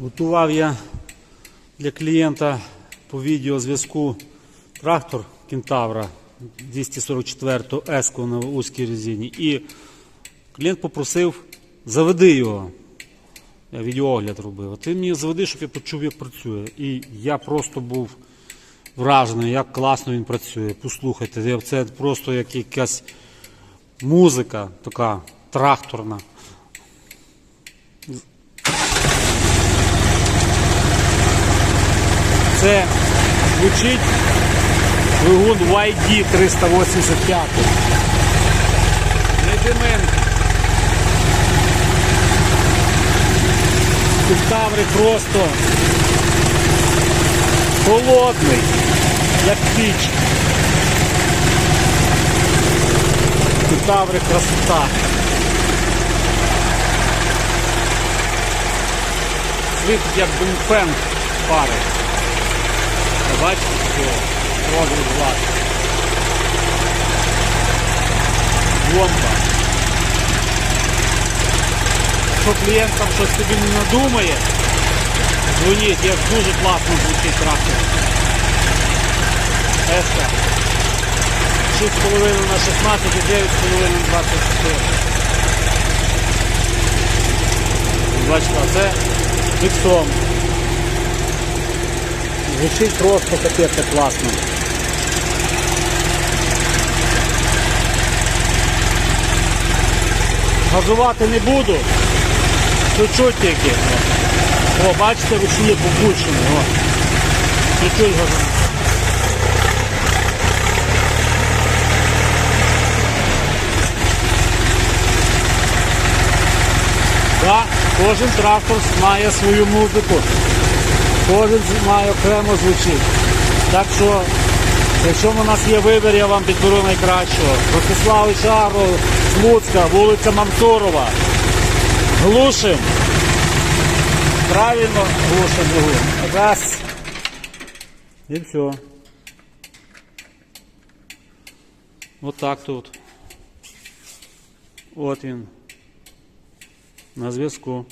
Готував я для клієнта по відеозв'язку трактор Кентавра 244 еску на вузькій резині. І клієнт попросив заведи його. Я відеоогляд робив. А ти мені заведи, щоб я почув, як працює. І я просто був вражений, як класно він працює. Послухайте, це просто як якась музика така тракторна. Це звучить двигун YD 385. Не диминки. Культаври просто холодний, як піч. Культаври красота. Світ як бенфен пари. Бачите, що розріз влад. Бомба. Якщо клієнт там щось собі не надумає, дзвоніть, як дуже класно звучить трактор. Еска. 6,5 на 16 і 9,5 на 24. Бачите, а це фіксом. Звучить просто капець класно. Газувати не буду. Чуть-чуть тільки. О, бачите, ручні побучені. Чуть-чуть газу. Да, кожен трактор має свою музику. Кожен має окремо звучить. Так що, якщо в нас є вибір, я вам підберу найкращого. Ростислав Шару з вулиця Мамсурова. Глушим. Правильно глушим двигун. Раз. І все. От так тут. От він. На зв'язку.